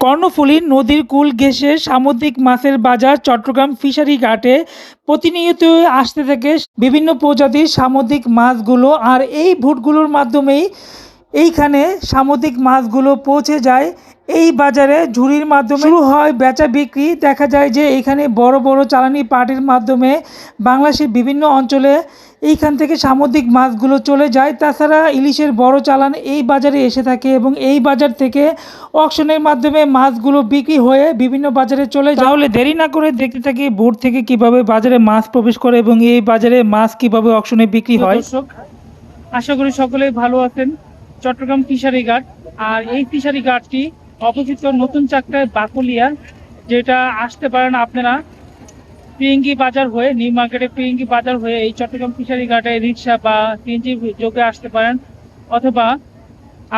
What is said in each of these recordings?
কর্ণফুলী নদীর কুল ঘেঁষে সামুদ্রিক মাছের বাজার চট্টগ্রাম ফিশারি ঘাটে প্রতিনিয়ত আসতে থাকে বিভিন্ন প্রজাতির সামুদ্রিক মাছগুলো আর এই ভুটগুলোর মাধ্যমেই এইখানে সামুদ্রিক মাছগুলো পৌঁছে যায়। এই বাজারে ঝুড়ির মাধ্যমে শুরু হয় বেচা বিক্রি। দেখা যায় যে এখানে বড় বড় চালানি পার্টির মাধ্যমে বাংলাদেশের বিভিন্ন অঞ্চলে এইখান থেকে সামুদ্রিক মাছগুলো চলে যায়। তাছাড়া ইলিশের বড় চালান এই বাজারে এসে থাকে এবং এই বাজার থেকে অকশনের মাধ্যমে মাছগুলো বিক্রি হয়ে বিভিন্ন বাজারে চলে যায়। তাহলে দেরি না করে দেখতে থাকি ভোর থেকে কীভাবে বাজারে মাছ প্রবেশ করে এবং এই বাজারে মাছ কীভাবে অকশনে বিক্রি হয়। দর্শক আশা করি সকলে ভালো আছেন। চট্টগ্রাম ফিশারি ঘাট। আর এই ফিশারি ঘাটটি অবস্থিত নতুন চাকটায় বাকুলিয়া যেটা আসতে পারেন আপনারা পিএঙ্গি বাজার হয়ে, নিউ মার্কেটে পিএঙ্গি বাজার হয়ে এই চট্টগ্রাম ফিশারি ঘাটে রিক্সা বা সিএনজি যোগে আসতে পারেন। অথবা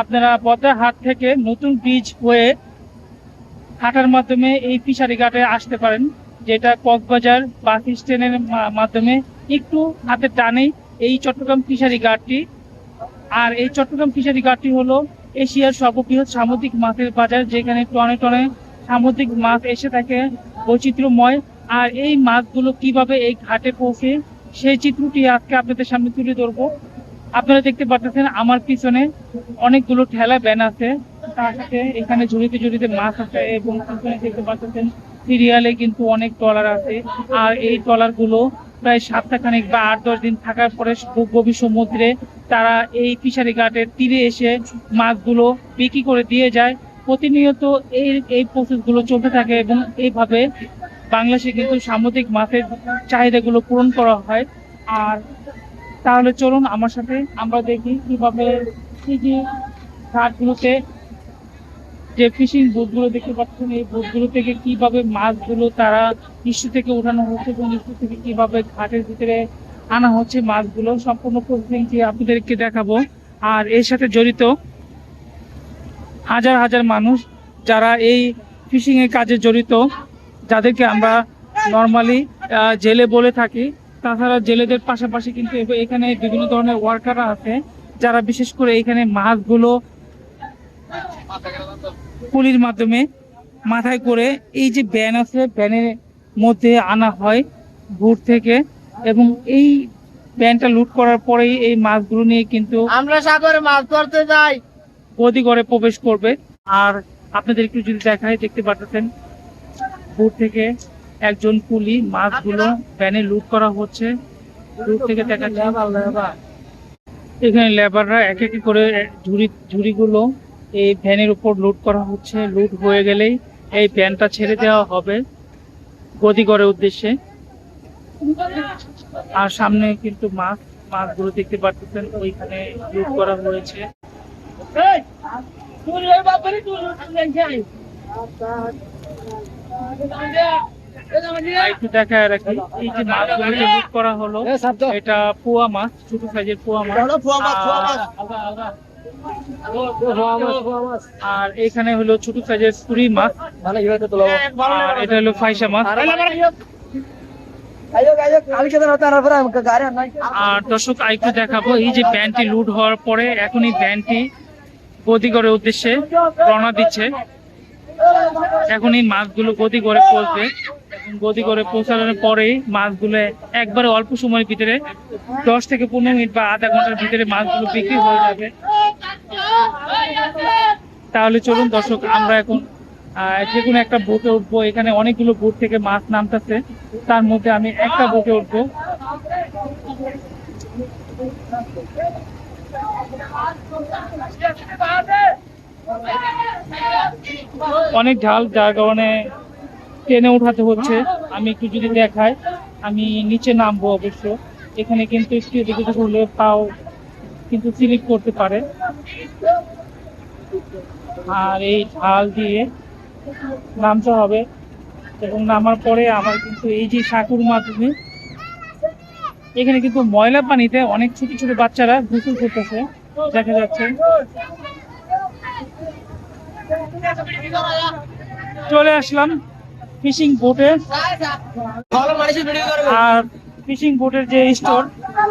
আপনারা পদ্মা হাট থেকে নতুন ব্রিজ হয়ে হাঁটার মাধ্যমে এই ফিশারি ঘাটে আসতে পারেন, যেটা কক্সবাজার বাস স্ট্যান্ডের মাধ্যমে একটু হাতে টানেই এই চট্টগ্রাম ফিশারি ঘাটটি। আর এই চট্টগ্রাম ফিশারি ঘাটটি হলো এশিয়ার সর্ববৃহৎ সামুদ্রিক মাছের বাজার, যেখানে টনে টনে সামুদ্রিক মাছ এসে থাকে। বৈচিত্র্যময় আর এই মাছগুলো কীভাবে এই ঘাটে পৌঁছে, সেই চিত্রটি আজকে আপনাদের সামনে তুলে ধরবো। আপনারা দেখতে পাচ্ছেন আমার পিছনে অনেকগুলো ঠেলা ব্যান আছে। তার সাথে এখানে ঝুড়িতে ঝুড়িতে মাছ আছে এবং পিছনে দেখতে পাচ্ছেন সিরিয়ালে কিন্তু অনেক ট্রলার আছে। আর এই ট্রলারগুলো প্রায় সপ্তাহখানেক বা আট, দশ দিন থাকার পরে গভীর সমুদ্রে তারা এই ফিশারি ঘাটের তীরে এসে মাছগুলো বিক্রি করে দিয়ে যায়। প্রতিনিয়ত এই এই প্রসেসগুলো চলতে থাকে এবং এইভাবে বাংলাদেশে কিন্তু সামুদ্রিক মাছের চাহিদাগুলো পূরণ করা হয়। আর তাহলে চলুন আমার সাথে আমরা দেখি কীভাবে কি কি ঘাটগুলোতে যে ফিশিং বোটগুলো দেখতে পাচ্ছেন, এই বোটগুলো থেকে কীভাবে মাছগুলো তারা ইস্যু থেকে উঠানো হচ্ছে এবং ইস্যু থেকে কীভাবে ঘাটের ভিতরে আনা হচ্ছে মাছগুলো, সম্পূর্ণ প্রসেসিংটি আপনাদেরকে দেখাবো। আর এর সাথে জড়িত হাজার হাজার মানুষ যারা এই ফিশিং এর কাজে জড়িত যাদেরকে আমরা নর্মালি জেলে বলে থাকি তাছাড়া জেলেদের পাশাপাশি কিন্তু এখানে বিভিন্ন ধরনের ওয়ার্কাররা আছে যারা বিশেষ করে এখানে মাছগুলো পুলির মাধ্যমে মাথায় করে এই যে ব্যান আছে ব্যানের মধ্যে আনা হয় ভোর থেকে এবং এই ব্যানটা লুট করার পরেই এই মাছগুলো নিয়ে কিন্তু আমরা সাগরে মাছ ধরতে যাই। গদি করে প্রবেশ করবে। আর আপনাদের একটু যদি দেখায় দেখতে পাচ্ছেন দূর থেকে একজন কুলি মাছগুলো ভ্যানে লুট করা হচ্ছে। দূর থেকে এখানে লেবাররা এক এক করে ঝুড়ি, ঝুড়িগুলো এই ভ্যানের উপর লোড করা হচ্ছে। লুট হয়ে গেলেই এই ভ্যানটা ছেড়ে দেওয়া হবে গদিগড়ের উদ্দেশ্যে। আর সামনে কিন্তু মাছ, মাছগুলো দেখতে পাচ্ছেন, ওইখানে লুট করা হয়েছে। একটু দেখায় রাখি এই যে মাছগুলো লুট করা হলো এটা পোয়া মাছ ছোট সাইজের পোয়া মাছ। আর- এখানে হলো ছোট সাইজের মাছ। আর এটা হলো ফাইসা মাছ। আর দর্শক আরেকটু দেখাবো এই যে ব্যান্ডটি লুট হওয়ার পরে এখন এই ব্যান্ডটি গদিগড়ের উদ্দেশ্যে রওনা দিচ্ছে। এখন এই মাছগুলো গতি করে পৌঁছবে এবং করে পৌঁছানোর পরেই মাছগুলো একবারে অল্প সময়ের ভিতরে দশ থেকে পনেরো মিনিট বা আধা ঘণ্টার ভিতরে মাছগুলো বিক্রি হয়ে যাবে তাহলে চলুন দর্শক আমরা এখন যে কোনো একটা বোটে উঠবো এখানে অনেকগুলো বোট থেকে মাছ নামতেছে তার মধ্যে আমি একটা বোটে উঠবো অনেক ঢাল, যার কারণে টেনে উঠাতে হচ্ছে। আমি একটু যদি দেখাই, আমি নিচে নামবো অবশ্য। এখানে কিন্তু একটু এদিকে হলে পাও কিন্তু স্লিপ করতে পারে। আর এই ঢাল দিয়ে নামতে হবে। এবং নামার পরে আমার কিন্তু এই যে সাঁকুর মাধ্যমে, এখানে কিন্তু ময়লা পানিতে অনেক ছোট ছোট বাচ্চারা গোসল করতেছে দেখা যাচ্ছে। চলে আসলাম ফিশিং বোটে। আর ফিশিং বোটের যে স্টোর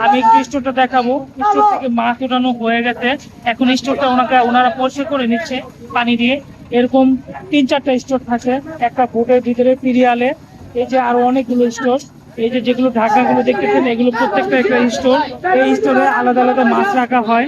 আমি একটু স্টোরটা দেখাবো। স্টোর থেকে মাছ ওঠানো হয়ে গেছে। এখন স্টোরটা ওনাকে ওনারা পরিষ্কার করে নিচ্ছে পানি দিয়ে। এরকম তিন চারটা স্টোর থাকে একটা বোটের ভিতরে পিরিয়ালে। এই যে আরও অনেকগুলো স্টোর। এই যে যেগুলো ঢাকাগুলো দেখতেছেন এগুলো প্রত্যেকটা একটা স্টোর। এই স্টোরে আলাদা আলাদা মাছ রাখা হয়।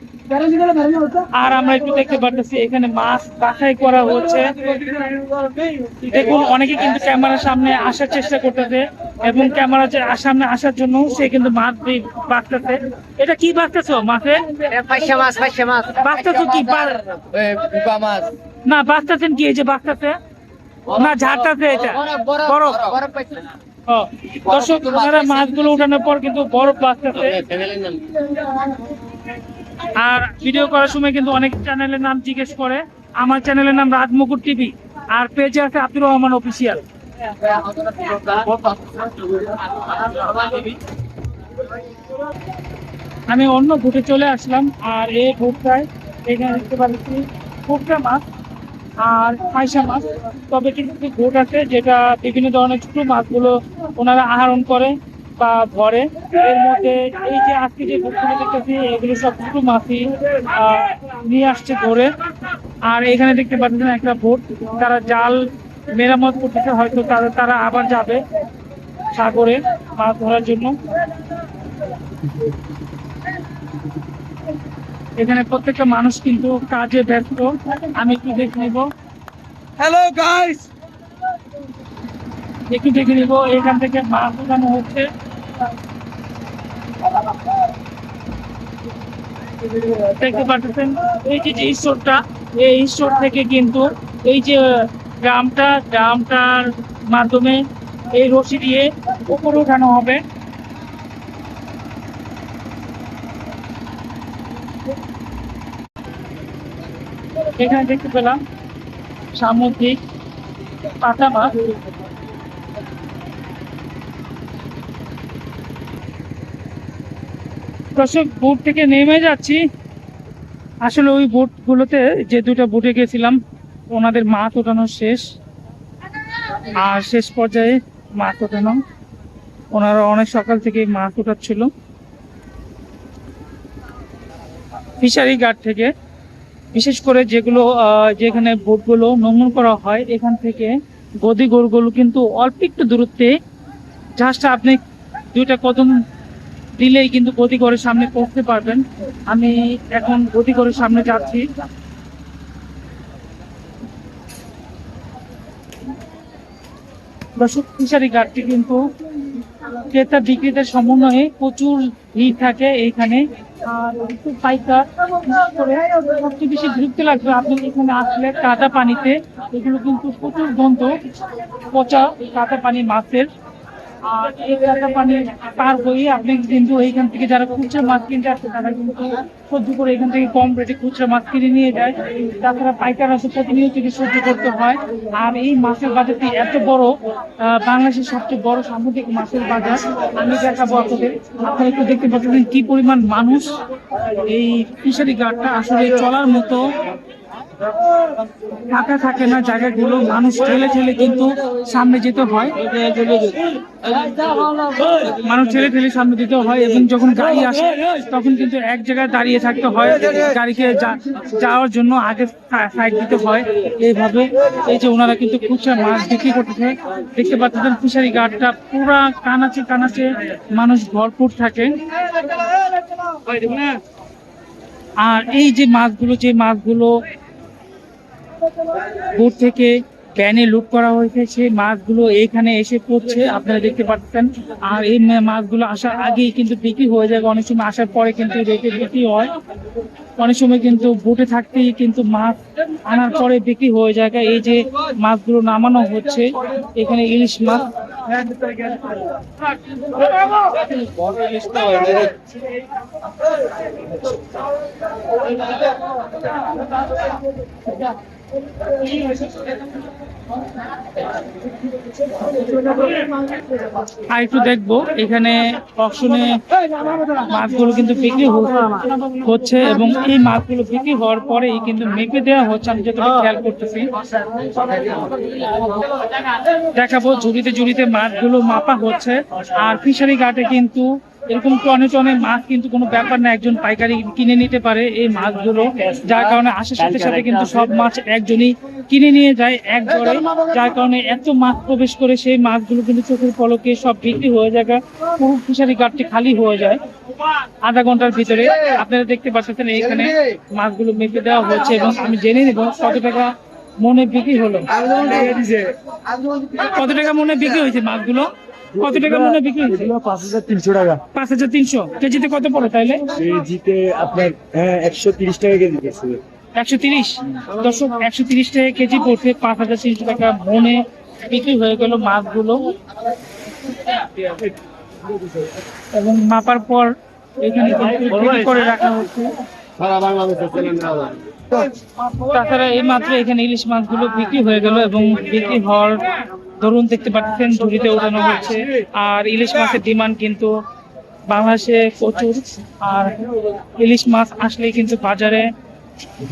আর আমরা একটু দেখতে পারতেছি এখানে মাছ বাছাই করা হচ্ছে। দেখুন অনেকে কিন্তু ক্যামেরার সামনে আসার চেষ্টা করতেছে এবং ক্যামেরার সামনে আসার জন্য সে কিন্তু মাছ বাঁচতেছে। এটা কি বাঁচতেছো মাছে বাঁচতেছো কি? মাছ না বাঁচতেছেন কি এই যে বাঁচতেছে? না ঝাড়তেছে এটা। বরফ দর্শক মাছগুলো উঠানোর পর কিন্তু বরফ বাঁচতেছে। আর ভিডিও করার সময় কিন্তু অনেক চ্যানেলের নাম জিজ্ঞেস করে। আমার চ্যানেলের নাম রাজমুকুর টিভি আর পেজে আছে আব্দুর রহমান অফিসিয়াল আমি অন্য ভুটে চলে আসলাম আর এই ভুটটায় এখানে দেখতে পাচ্ছি ভুট্টা মাছ আর ফাইসা মাছ। তবে কিন্তু ভুট আছে যেটা বিভিন্ন ধরনের ছোট মাছগুলো ওনারা আহরণ করে। বা ধরে এর মধ্যে এই যে আজকে যে ভুটগুলো দেখতেছি এগুলো সব ছোট আহ, নিয়ে আসছে ধরে। আর এখানে দেখতে পাচ্ছেন একটা ভোট তারা জাল মেরামত করতেছে হয়তো তারা তারা আবার যাবে সাগরে মাছ ধরার জন্য। এখানে প্রত্যেকটা মানুষ কিন্তু কাজে ব্যস্ত। আমি একটু দেখে নিব। হ্যালো গাইস একটু দেখে নিব এখান থেকে মাছ উঠানো হচ্ছে। দেখতে পাচ্ছেন? এই যে যে ঈশ্বরটা, এই ঈশ্বর থেকে কিন্তু এই যে গ্রামটা, গ্রামটার মাধ্যমে এই রশি দিয়ে উপরে উঠানো হবে। এখানে দেখতে পেলাম সামুদ্রিক পাতা মাছ দর্শক বোট থেকে নেমে যাচ্ছি। আসলে ওই বোটগুলোতে যে দুটো বোটে গেছিলাম, ওনাদের মাছ ওঠানো শেষ। আর শেষ পর্যায়ে মাছ ওঠানো। ওনারা অনেক সকাল থেকে মাছ ওঠাচ্ছিল। ফিশারি ঘাট থেকে, বিশেষ করে যেগুলো যেখানে বোটগুলো নোংর করা হয়, এখান থেকে গদি গরুগুলো কিন্তু অল্প একটু দূরত্বে। জাস্ট আপনি দুইটা কদম দিলেই কিন্তু করে সামনে পৌঁছতে পারবেন। আমি এখন করে সামনে যাচ্ছি। ফিশারি ঘাটটি কিন্তু ক্রেতা বিক্রেতার সমন্বয়ে প্রচুর ভিড় থাকে এইখানে। আর পাইকার। বেশি বিরক্ত লাগবে আপনি এখানে আসলে কাদা পানিতে। এগুলো কিন্তু প্রচুর গন্ধ, পচা কাদা পানি মাছের। এই কাদা পানি পার হয়ে আপনি কিন্তু এইখান থেকে যারা খুচরা মাছ কিনতে আসছে তারা কিন্তু সহ্য করে এখান থেকে কম রেটে খুচরা মাছ কিনে নিয়ে যায়। তাছাড়া পাইকার আসে প্রতিনিয়ত সহ্য করতে হয়। আর এই মাছের বাজারটি এত বড় বাংলাদেশের সবচেয়ে বড় সামুদ্রিক মাছের বাজার। আমি দেখাবো আপনাদের। আপনারা একটু দেখতে পাচ্ছেন কি পরিমাণ মানুষ এই ফিশারি ঘাটটা আসলে চলার মতো ফাঁকা থাকে না, জায়গাগুলো মানুষ ঠেলে ঠেলে কিন্তু সামনে যেতে হয়। মানুষ ঠেলে ঠেলে সামনে যেতে হয় এবং যখন গাড়ি আসে, তখন কিন্তু এক জায়গায় দাঁড়িয়ে থাকতে হয়। গাড়িকে যাওয়ার জন্য আগে সাইড দিতে হয়। এইভাবে এই যে ওনারা কিন্তু খুচরা মাছ বিক্রি করতেছে, দেখতে পাচ্ছেন ফিশারি ঘাটটা পুরা কানাচে কানাচে মানুষ ভরপুর থাকে। আর এই যে মাছগুলো যে মাছগুলো বোট থেকে ভ্যানে লুট করা হয়েছে, সেই মাছগুলো এইখানে এসে পড়ছে, আপনারা দেখতে পাচ্ছেন। আর এই মাছগুলো আসার আগেই কিন্তু বিক্রি হয়ে যায় অনেক সময় আসার পরে কিন্তু রেটে বিক্রি হয়। অনেক সময় কিন্তু বোটে থাকতেই কিন্তু মাছ আনার পরে বিক্রি হয়ে যায়। এই যে মাছগুলো নামানো হচ্ছে, এখানে ইলিশ মাছ। আর একটু দেখব, এখানে অপশনে মাছগুলো কিন্তু বিক্রি হচ্ছে এবং এই মাছগুলো বিক্রি হওয়ার পরেই কিন্তু মেপে দেওয়া হচ্ছে, আমি যেটা খেয়াল করতেছি। দেখাবো ঝুড়িতে ঝুড়িতে মাছগুলো মাপা হচ্ছে, আর ফিশারি ঘাটে কিন্তু এরকম টনে টনে মাছ কিন্তু কোনো ব্যাপার না, একজন পাইকারি কিনে নিতে পারে এই মাছগুলো। যার কারণে আসার সাথে সাথে কিন্তু সব মাছ একজনই কিনে নিয়ে যায় এক জরে যার কারণে এত মাছ প্রবেশ করে সেই মাছগুলো কিন্তু চোখের পলকে সব বিক্রি হয়ে যায় পুরো ফিশারি ঘাটটি খালি হয়ে যায়। আধা ঘণ্টার ভিতরে আপনারা দেখতে পাচ্ছেন এখানে মাছগুলো মেপে দেওয়া হচ্ছে এবং আমি জেনে নেব কত টাকা মনে বিক্রি হলো। কত টাকা মনে বিক্রি হয়েছে মাছগুলো? কত টাকা মনে বিক্রি হয়েছে? পাঁচ হাজার তিনশো টাকা। পাঁচ হাজার তিনশো। কেজিতে কত পড়ে তাইলে? কেজিতে আপনার হ্যাঁ একশো তিরিশ টাকা কেজি গেছে একশো তিরিশ? দর্শক একশো তিরিশ টাকা কেজি পড়ছে পাঁচ হাজার তিনশো টাকা মনে বিক্রি হয়ে গেল মাছগুলো। এবং মাপার পর এখানে করে রাখা হচ্ছে। তাছাড়া এই মাত্র এখানে ইলিশ মাছগুলো বিক্রি হয়ে গেল এবং বিক্রি হওয়ার ধরুন দেখতে পাচ্ছেন ঝুড়িতে ওঠানো হচ্ছে। আর ইলিশ মাছের ডিমান্ড কিন্তু বাংলাদেশে প্রচুর। আর ইলিশ মাছ আসলে কিন্তু বাজারে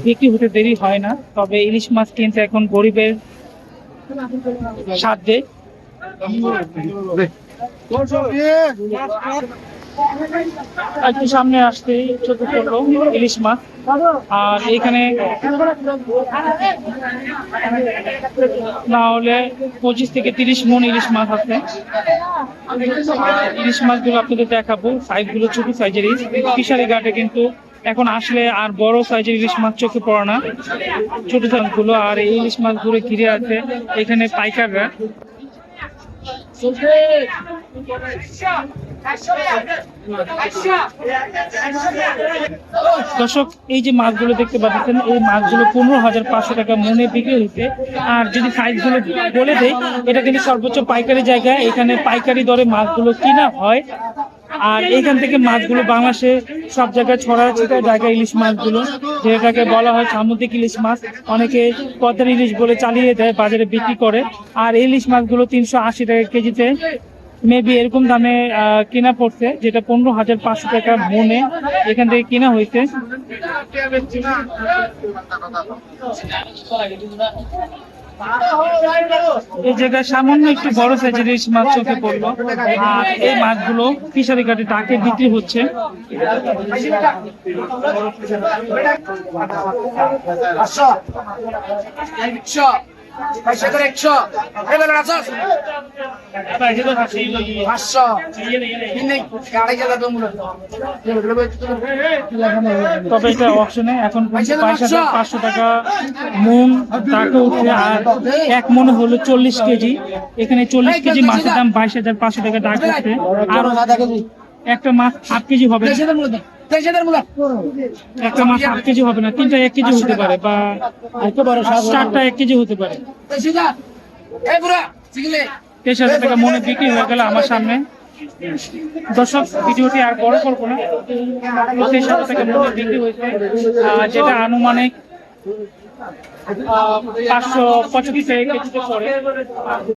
বিক্রি হতে দেরি হয় না। তবে ইলিশ মাছ কিন্তু এখন গরিবের সাধ্যে। একটু সামনে আসতে ছোট ছোট ইলিশ মাছ। আর এখানে না হলে পঁচিশ থেকে তিরিশ মন ইলিশ মাছ আছে। ইলিশ মাছগুলো আপনাদের দেখাবো, সাইজগুলো ছোট সাইজেরই ফিশারি ঘাটে কিন্তু এখন আসলে আর বড় সাইজের ইলিশ মাছ চোখে পড়ে না। ছোট সাইজগুলো, আর এই ইলিশ মাছগুলো ঘিরে আছে এখানে পাইকাররা। দর্শক, এই যে মাছগুলো দেখতে পাচ্ছেন, এই মাছগুলো পনেরো হাজার পাঁচশো টাকা মনে বিক্রি হইতে আর যদি সাইজগুলো বলে দেয় এটা কিন্তু সর্বোচ্চ পাইকারি জায়গায়। এখানে পাইকারি দরে মাছগুলো কিনা হয়। আর এখান থেকে মাছগুলো বাংলাদেশে সব জায়গায় ছড়ায় ছিটায় জায়গায় ইলিশ মাছগুলো। যেটাকে বলা হয় সামুদ্রিক ইলিশ মাছ। অনেকে পদ্মার ইলিশ বলে চালিয়ে দেয়, বাজারে বিক্রি করে। আর ইলিশ মাছগুলো তিনশো আশি টাকা কেজিতে মেবি এরকম দামে কেনা পড়ছে, যেটা পনেরো হাজার পাঁচশো টাকা মনে এখান থেকে কেনা হয়েছে। এই জায়গায় সামান্য একটু বড় সাইজের এই মাছ চোখে পড়ল। আর এই মাছগুলো ফিশারি ঘাটে তাকে বিক্রি হচ্ছে। পাঁচশো একশো। একশো এবার আসাস পাঁচশো। কিনে গাড়ি গেলে তো মূলত। তবে এটা অপশনে এখন পাঁচশো টাকা মন টাকা উঠছে আর এক মনে হলো চল্লিশ কেজি। এখানে চল্লিশ কেজি মাছের দাম বাইশ হাজার পাঁচশো টাকা ডাক উঠছে আর একটা মাছ হাফ কেজি হবে। একটা মাছ হাফ কেজি হবে না তিনটা এক কেজি হতে পারে বা চারটা এক কেজি হতে পারে। তেইশ হাজার টাকা মনে বিক্রি হয়ে গেল আমার সামনে। দর্শক ভিডিওটি আর বড় করব না। তেইশ হাজার টাকা মনে বিক্রি হয়েছে যেটা আনুমানিক পাঁচশো কেজিতে পড়ে।